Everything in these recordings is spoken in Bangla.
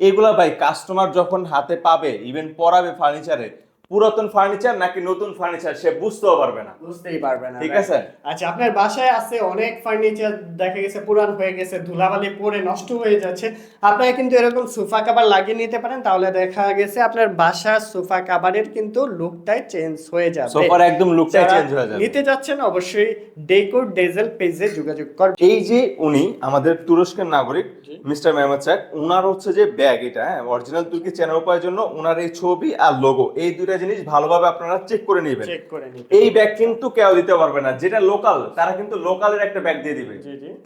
এগুলা ভাই কাস্টমার যখন হাতে পাবে ইভেন পরাবে ফার্নিচারে পুরাতন ফার্নিচার নাকি নতুন ফার্নিচার সে বুঝতেও পারবে না। বুঝতেই পারবে না ঠিক আছে? আচ্ছা আপনার বাসায় আছে অনেক ফার্নিচার দেখা গেছে পুরান হয়ে গেছে ধুলাবালি পরে নষ্ট হয়ে যাচ্ছে। আপনারা কিন্তু এরকম সোফা কাভার লাগিয়ে নিতে পারেন তাহলে দেখা গেছে আপনার বাসার সোফা কাভারের কিন্তু লুকটাই চেঞ্জ হয়ে যাবে। সোফার একদম লুকটাই চেঞ্জ হয়ে যাবে। নিতে যাচ্ছেন অবশ্যই ডেকোর ডেজেল পেজে যোগাযোগ করবেন। এই যে উনি আমাদের তুরস্কের নাগরিক মিস্টার মেহমদ সাহেব উনার হচ্ছে যে ব্যাগ এটা হ্যাঁ অরিজিনাল তুর্কি চ্যানেল পাওয়ার জন্য উনার এই ছবি আর লোগো এই দুইটা জিনিস ভালোভাবে আপনারা চেক করে নেবেন। চেক করে নিতে এই ব্যাগ কিন্তু কেউ দিতে পারবে না। যেটা লোকাল তারা কিন্তু লোকালের একটা ব্যাগ দিয়ে দিবে।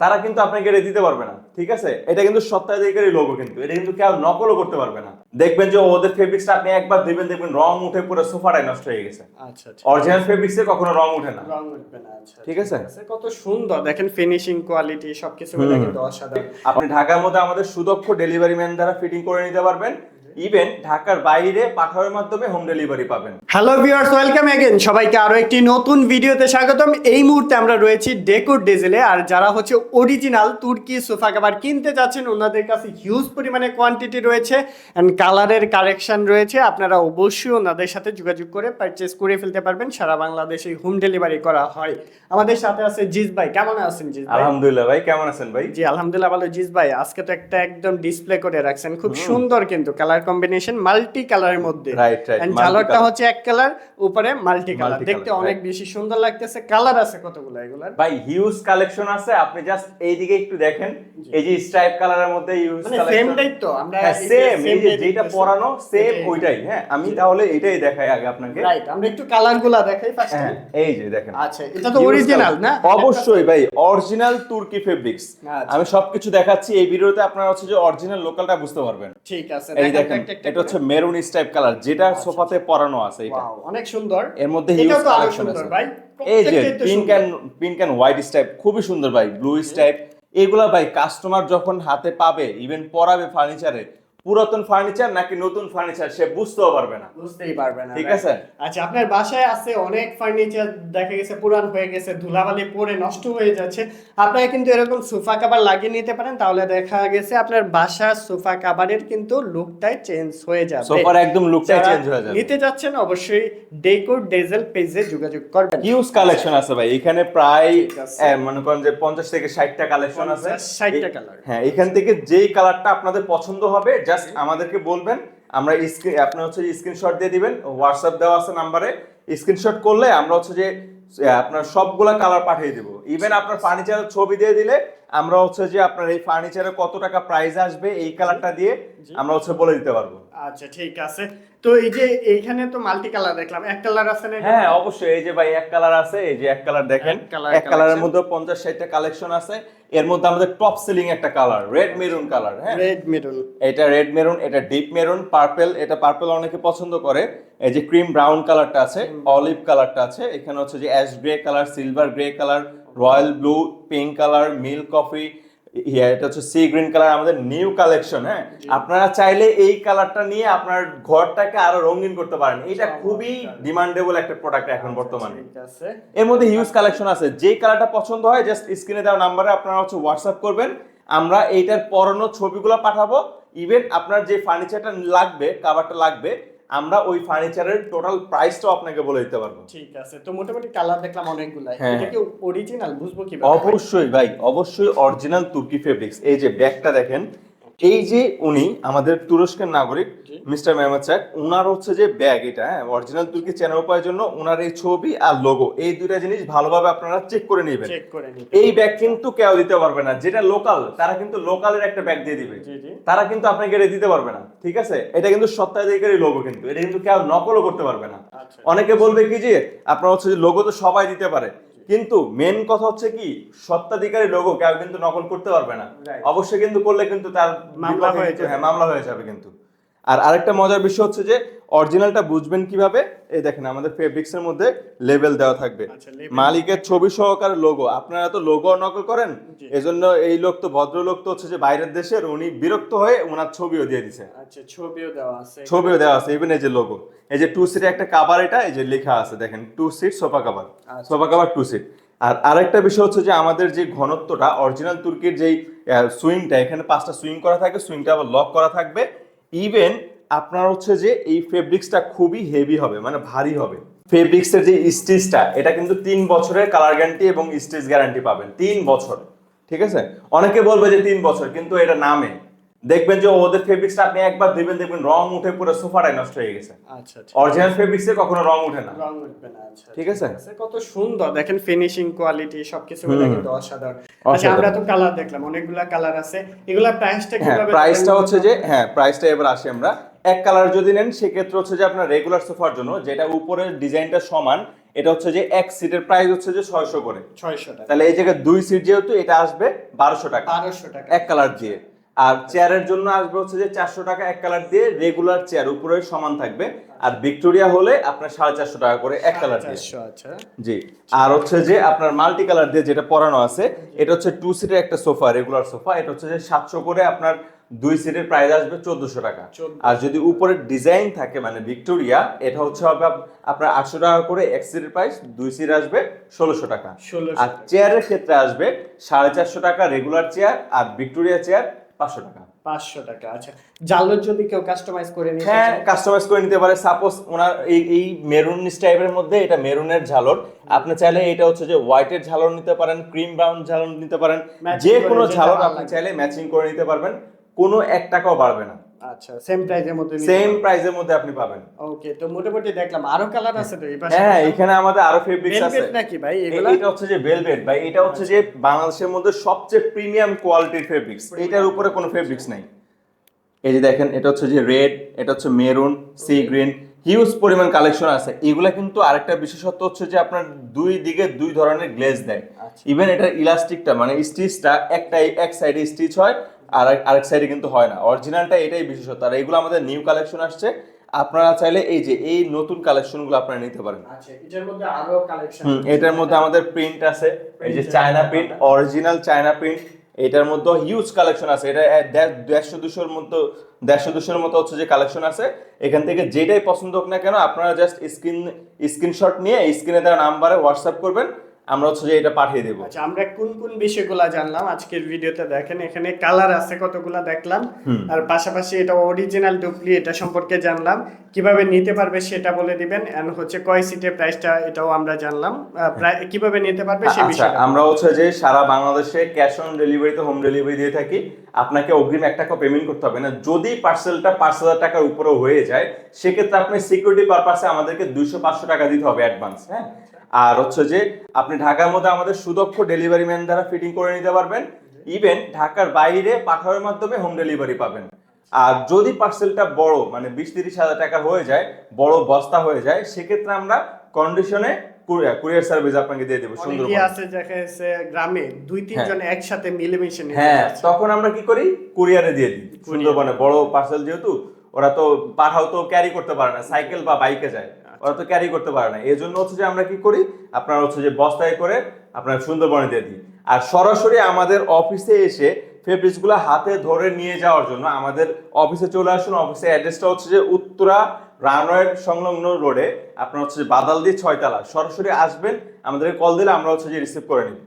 তারা কিন্তু আপনাকে এটা দিতে পারবে না। ঠিক আছে? এটা কিন্তু সত্তাধিকারী লোগো কিন্তু। এটা কিন্তু কেউ নকলও করতে পারবে না। দেখবেন যে ওদের ফেব্রিক্সটা আপনি একবার দিবেন দেখবেন রং উঠে পুরো সোফাটাই নষ্ট হয়ে গেছে। আচ্ছা আচ্ছা। অরিজিনাল ফেব্রিক্সে কখনো রং উঠে না। রং উঠবে না আচ্ছা ঠিক আছে? কত সুন্দর। দেখেন ফিনিশিং কোয়ালিটি সবকিছু মিলে কিন্তু অসাধারণ। আপনি ঢাকার মধ্যে আমাদের সুদক্ষ ডেলিভারি ম্যান দ্বারা ফিটিং করে নিতে পারবেন। ইভেন ঢাকার বাইরে পাঠানোর মাধ্যমে হোম ডেলিভারি পাবেন। হ্যালো ভিউয়ার্স ওয়েলকাম এগেন সবাইকে আরও একটি নতুন ভিডিওতে স্বাগতম। এই মুহূর্তে আমরা রয়েছি ডেকোর ডেজেলে আর যারা হচ্ছে অরিজিনাল তুর্কি সোফা কাভার কিনতে যাচ্ছেন ওনাদের কাছে হিউজ পরিমাণে কোয়ান্টিটি রয়েছে অ্যান্ড কালারের কারেকশন রয়েছে। আপনারা অবশ্যই ওনাদের সাথে যোগাযোগ করে পারচেস করে ফেলতে পারবেন। সারা বাংলাদেশে হোম ডেলিভারি করা হয়। আমাদের সাথে আছে জিজ ভাই। কেমন আছেন জিজ ভাই? আলহামদুলিল্লাহ ভাই কেমন আছেন ভাই? জি আলহামদুলিল্লাহ ভালো। জিজ ভাই আজকে তো একটা একদম ডিসপ্লে করে রাখছেন। খুব সুন্দর কিন্তু কালার কম্বিনেশন মাল্টি কালারের মধ্যে। ঝালরটা হচ্ছে এক কালার উপরে মাল্টি কালার দেখতে অনেক বেশি সুন্দর লাগতেছে। কালার আছে কতগুলো এগুলার? ভাই হিউজ কালেকশন আছে। আপনি জাস্ট এইদিকে একটু দেখেন। এই যে স্ট্রাইপ কালারের মধ্যে ইউজ কালেকশন সেমটাই তো। আমরা সেম এই যে যেটা পরানো সেম ওইটাই। হ্যাঁ আমি তাহলে এটাই দেখাই আগে আপনাকে। রাইট আমরা একটু কালারগুলা দেখাই ফার্স্ট হ্যাঁ এই যে দেখেন। আচ্ছা এটা তো অরিজিনাল না? অবশ্যই ভাই অরিজিনাল তুর্কি ফেব্রিক্স। আমি সবকিছু দেখাচ্ছি। এই ভিডিওতে আপনারা হচ্ছে যে অরিজিনাল লোকালটা বুঝতে পারবেন। ঠিক আছে এই দেখেন এটা হচ্ছে মেরুন স্টাইপ কালার যেটা সোফাতে পরানো আছে এটা। অনেক সুন্দর। এর মধ্যে হিউজ কালেকশন সুন্দর আছে। ভাই। এই যে pink. And pink and white stripe খুবই সুন্দর ভাই ব্লু স্টাইপ এগুলা ভাই কাস্টমার যখন হাতে পাবে ইভেন পরাবে ফার্নিচারে পুরাতন ফার্নিচার নাকি নতুন ফার্নিচার সে বুঝতেও পারবে না। বুঝতেই পারবে না ঠিক আছে? আচ্ছা আপনার বাসায় আছে অনেক ফার্নিচার দেখা গেছে পুরান হয়ে গেছে ধুলাবালি পরে নষ্ট হয়ে যাচ্ছে। আপনারা কিন্তু এরকম সোফা কাভার লাগিয়ে নিতে পারেন তাহলে দেখা গেছে আপনার বাসার সোফা কাভারের কিন্তু লুকটাই চেঞ্জ হয়ে যাবে। সোফার একদম লুকটাই চেঞ্জ হয়ে যাবে। নিতে যাচ্ছেন অবশ্যই ডেকোর ডেজেল পেজে যোগাযোগ করবেন। হিউজ কালেকশন আছে ভাই এখানে প্রায়। আহ, মনে করেন যে পঞ্চাশ থেকে ষাটটা কালেকশন আছে। 50, 60 টা এ- হ্যাঁ এখান থেকে যেই কালারটা আপনাদের পছন্দ হবে জাস্ট আমাদেরকে বলবেন আমরা স্ক্রিন আপনি হচ্ছে স্ক্রিনশট দিয়ে দিবেন হোয়াটসঅ্যাপ দেওয়া আছে নাম্বারে স্ক্রিনশট করলে আমরা হচ্ছে যে আপনার সবগুলা কালার পাঠিয়ে দিব। ইভেন আপনার ফার্নিচারের ছবি দিয়ে দিলে আমরা হচ্ছে যে আপনার এই ফার্নিচারে কত টাকা প্রাইস আসবে এই কালারটা দিয়ে আমরা হচ্ছে বলে দিতে পারব। আচ্ছা ঠিক আছে। তো এই যে এইখানে তো মাল্টি কালার দেখলাম এক কালার আছে না হ্যাঁ অবশ্যই। এই যে ভাই এক কালার আছে এই যে এক কালার দেখেন। এক কালারের। মধ্যে পঞ্চাশ ষাটটা কালেকশন আছে। এর মধ্যে আমাদের টপ সেলিং একটা কালার রেড মেরুন কালার হ্যাঁ? রেড মেরুন এটা রেড মেরুন এটা ডিপ মেরুন পার্পল এটা পার্পল অনেকে পছন্দ করে। এই যে ক্রিম ব্রাউন কালারটা আছে অলিভ কালারটা আছে এখানে হচ্ছে যে ash grey colour silver grey colour royal blue pink colour milk coffee এটা হচ্ছে সি গ্রিন কালার আমাদের নিউ কালেকশন হ্যাঁ? আপনারা চাইলে এই কালারটা নিয়ে আপনার ঘরটাকে আরও রঙিন করতে পারেন। এটা খুবই ডিমান্ডেবল একটা প্রোডাক্ট এখন বর্তমানে। এর মধ্যে হিউজ কালেকশন আছে। যেই কালারটা পছন্দ হয় জাস্ট স্ক্রিনে দেওয়া নাম্বারে আপনারা হচ্ছে হোয়াটসঅ্যাপ করবেন। আমরা এইটার পরানো ছবিগুলো পাঠাবো। ইভেন আপনার যে ফার্নিচারটা লাগবে কাভারটা লাগবে আমরা ওই ফার্নিচারের টোটাল প্রাইসটাও আপনাকে বলে দিতে পারব। ঠিক আছে তো মোটামুটি কালার দেখলাম অনেকগুলা হ্যাঁ। এটা কি অরিজিনাল বুঝব কি অবশ্যই ভাই অবশ্যই অরিজিনাল তুর্কি ফেব্রিক্স এই যে ব্যাগটা দেখেন এই যে উনি আমাদের তুরস্কের নাগরিক মিস্টার মেহমদ সাহেব উনার হচ্ছে যে ব্যাগ এটা হ্যাঁ অরিজিনাল তুর্কি চ্যানেল পাওয়ার জন্য উনার এই ছবি আর লোগো এই দুইটা জিনিস ভালোভাবে আপনারা চেক করে নেবেন। এই ব্যাগ কিন্তু কেউ দিতে পারবে না যেটা লোকাল তারা কিন্তু লোকালের একটা ব্যাগ দিয়ে দিবে। তারা কিন্তু আপনাকে এটা দিতে পারবে না ঠিক আছে? এটা কিন্তু সত্তাধিকারী লোগো কিন্তু এটা কিন্তু কেউ নকলও করতে পারবে না। আচ্ছা। অনেকে বলবে কি যে আপনার হচ্ছে যে লোগো তো সবাই দিতে পারে কিন্তু মেন কথা হচ্ছে কি সত্তাধিকারী লোগো কেউ কিন্তু নকল করতে পারবে না। অবশ্যই কিন্তু করলে কিন্তু তার মামলা হয়ে যাবে। হ্যাঁ মামলা হয়ে যাবে কিন্তু। আর আরেকটা মজার বিষয় হচ্ছে যে অরিজিনালটা বুঝবেন কীভাবে? এই দেখেন আমাদের ফেব্রিক্স এর মধ্যে লেভেল দেওয়া থাকবে। আচ্ছা, মালিকের ছবি সহকারে লোগো আপনারা তো লোগো নকল করেন। এজন্য এই লোক তো ভদ্রলোক তো হচ্ছে যে বাইরের দেশের উনি বিরক্ত হয়ে ওনার ছবিও দিয়ে দিছে। আচ্ছা ছবিও দেওয়া আছে ছবিও দেওয়া আছে ইভেন এই যে লোগো এই যে টু সিটের একটা কাভার এটা এই যে লেখা আছে দেখেন two seat sofa cover. Sofa cover two seat আর আরেকটা বিষয় হচ্ছে যে আমাদের যে ঘনত্বটা অরিজিনাল তুর্কির যেই সুইংটা এখানে পাঁচটা সুইং করা থাকে সুইংটা আবার লক করা থাকবে। ইভেন আপনার হচ্ছে যে এই ফেব্রিক্সটা খুবই হেভি হবে মানে ভারী হবে। ফেব্রিক্সের যে স্টিচটা এটা কিন্তু তিন বছরের কালার গ্যারান্টি এবং স্টিচ গ্যারান্টি পাবেন, তিন বছর। ঠিক আছে? অনেকে বলবে যে তিন বছর, কিন্তু এটা নামে। দেখবেন যে ওদের ফেব্রিক্সটা আপনি একবার দিবেন দেখবেন রং উঠে পুরো সোফাটাই নষ্ট হয়ে গেছে। আচ্ছা আচ্ছা। অরিজিনাল ফেব্রিক্সে কখনো রং উঠে না। রং উঠবে না আচ্ছা ঠিক আছে? কত সুন্দর। দেখেন ফিনিশিং কোয়ালিটি সবকিছু মিলে কিন্তু অসাধারণ। আচ্ছা আমরা তো কালার দেখলাম অনেকগুলা কালার আছে। এগুলা প্রাইসটা হ্যাঁ কীভাবে প্রাইসটা হচ্ছে যে হ্যাঁ প্রাইসটা এবার আসি আমরা। এক কালার যদি নেন সেক্ষেত্রে হচ্ছে যে আপনার রেগুলার সোফার জন্য যেটা উপরের ডিজাইনটা সমান এটা হচ্ছে যে এক সিটের প্রাইস হচ্ছে যে ছয়শো করে। 600 টাকা। তাহলে এই জায়গায় দুই সিট যেহেতু এটা আসবে বারোশো টাকা। 1200 টাকা। এক কালার দিয়ে। আর চেয়ারের জন্য আসবে হচ্ছে যে চারশো টাকা এক কালার দিয়ে রেগুলার চেয়ার উপরে সমান থাকবে। আর ভিক্টোরিয়া হলে আপনার সাড়ে চারশো টাকা করে এক কালার দিয়ে। 400 আচ্ছা। জি। আর হচ্ছে যে আপনার মাল্টি কালার দিয়ে যেটা পরানো আছে এটা হচ্ছে টু সিটের একটা সোফা রেগুলার সোফা এটা হচ্ছে যে সাতশো করে আপনার দুই সিটের প্রাইস আসবে চোদ্দশো টাকা। আর যদি উপরে ডিজাইন থাকে মানে ভিক্টোরিয়া এটা হচ্ছে হবে আপনার আটশো টাকা করে এক সিটের প্রাইস দুই সিট আসবে ষোলোশো টাকা। আর চেয়ারের ক্ষেত্রে আসবে সাড়ে চারশো টাকা রেগুলার চেয়ার আর ভিক্টোরিয়া চেয়ার পাঁচশো টাকা। 500 টাকা আচ্ছা। জালোর যদি কেউ কাস্টমাইজ করে নিতে হ্যাঁ কাস্টমাইজ করে নিতে পারে। সাপোজ ওনার এই এই মেরুন টাইপের মধ্যে এটা মেরুনের ঝালর। আপনি চাইলে এটা হচ্ছে যে হোয়াইটের ঝালর নিতে পারেন ক্রিম ব্রাউন ঝালর নিতে পারেন। যে কোনো ঝালর আপনি চাইলে ম্যাচিং করে নিতে পারবেন। কোনো এক টাকাও বাড়বে না। আচ্ছা সেম প্রাইজের মধ্যে সেম প্রাইসের মধ্যে আপনি পাবেন। ওকে তো মোটামুটি দেখলাম আরও কালার আছে তো এই পাশে হ্যাঁ এখানে আমাদের আরও ফেব্রিক্স আছে। নাকি ভাই এগুলা? এটা হচ্ছে যে ভেলভেট ভাই এটা হচ্ছে যে বাংলাদেশের মধ্যে সবচেয়ে প্রিমিয়াম কোয়ালিটির ফেব্রিক্স এটার উপরে কোনো ফেব্রিক্স নাই। এই যে দেখেন এটা হচ্ছে যে রেড এটা হচ্ছে মেরুন সি গ্রিন হিউজ পরিমাণ কালেকশন আছে। এগুলা কিন্তু আরেকটা বিশেষত্ব হচ্ছে যে আপনার দুই দিকে দুই ধরনের গ্লেজ দেয়। আচ্ছা। ইভেন এটা ইলাস্টিকটা মানে স্টিচটা একটাই এক সাইডে স্টিচ হয় আর আরেক সাইডে কিন্তু হয় না। অরিজিনালটা এটাই বিশেষত্ব। আর এগুলো আমাদের নিউ কালেকশন আসছে। আপনারা চাইলে এই যে এই নতুন কালেকশনগুলো আপনারা নিতে পারেন। আচ্ছা এটার মধ্যে আমাদের প্রিন্ট আছে। এই যে China print original China print এটার মধ্যে হিউজ কালেকশন আছে। এটা দেড়শো দুশোর মতো দেড়শো দুশোর মতো হচ্ছে যে কালেকশন আছে। এখান থেকে যেটাই পছন্দ হোক না কেন আপনারা জাস্ট স্ক্রিন স্ক্রিনশট নিয়ে স্ক্রিনে দেওয়া নাম্বারে হোয়াটসঅ্যাপ করবেন। আমরা হচ্ছে যে এটা পাঠিয়ে দেবো। আচ্ছা আমরা কোন কোন বিষয়গুলো জানলাম? আজকের ভিডিওতে দেখেন এখানে কালার আছে কতগুলা দেখলাম। আর পাশাপাশি এটা অরিজিনাল ডুপ্লি এটা সম্পর্কে জানলাম। কীভাবে নিতে পারবে সেটা বলে দিবেন এন্ড হচ্ছে কয় সিটের প্রাইসটা এটাও আমরা জানলাম। কীভাবে নিতে পারবে সেই আচ্ছা আমরা হচ্ছে যে সারা বাংলাদেশে ক্যাশ অন ডেলিভারিতে হোম ডেলিভারি দিয়ে থাকি। আপনাকে অগ্রিম এক টাকা পেমেন্ট করতে হবে না। যদি পার্সেলটা পাঁচ হাজার টাকার উপরে হয়ে যায় সেক্ষেত্রে আপনি সিকিউরিটি পারপাসে আমাদেরকে দুইশো পাঁচশো টাকা দিতে হবে অ্যাডভান্স হ্যাঁ? আর হচ্ছে যে আপনি ঢাকার মধ্যে আমাদের সুদক্ষ ডেলিভারি ম্যান দ্বারা ফিটিং করে নিতে পারবেন। ইভেন ঢাকার বাইরে পাঠানোর মাধ্যমে হোম ডেলিভারি পাবেন। আর যদি পার্সেলটা বড় মানে বিশ তিরিশ হাজার টাকা হয়ে যায় বড় বস্তা হয়ে যায় সেক্ষেত্রে আমরা কন্ডিশনে কুরিয়ার সার্ভিস আপনাকে দিয়ে দেবো সুন্দর আছে গ্রামে দুই তিনজন একসাথে মিলেমিশে হ্যাঁ তখন আমরা কি করি? কুরিয়ারে দিয়ে দিই। সুন্দরবনে বড় পার্সেল যেহেতু ওরা তো পাঠাও তো ক্যারি করতে পারে না সাইকেল বা বাইকে যায়। ওরা তো ক্যারি করতে পারে না। এই জন্য হচ্ছে যে আমরা কি করি? আপনার হচ্ছে যে বস্তায় করে আপনার সুন্দরবনে দিয়ে দিই। আর সরাসরি আমাদের অফিসে এসে ফেব্রিক্সগুলো হাতে ধরে নিয়ে যাওয়ার জন্য আমাদের অফিসে চলে আসুন। অফিসে অ্যাড্রেসটা হচ্ছে যে উত্তরা রানওয়ে সংলগ্ন রোডে আপনার হচ্ছে যে বাদাল দিয়ে ছয়তলা। সরাসরি আসবেন আমাদেরকে কল দিলে আমরা হচ্ছে যে রিসিভ করে নিব।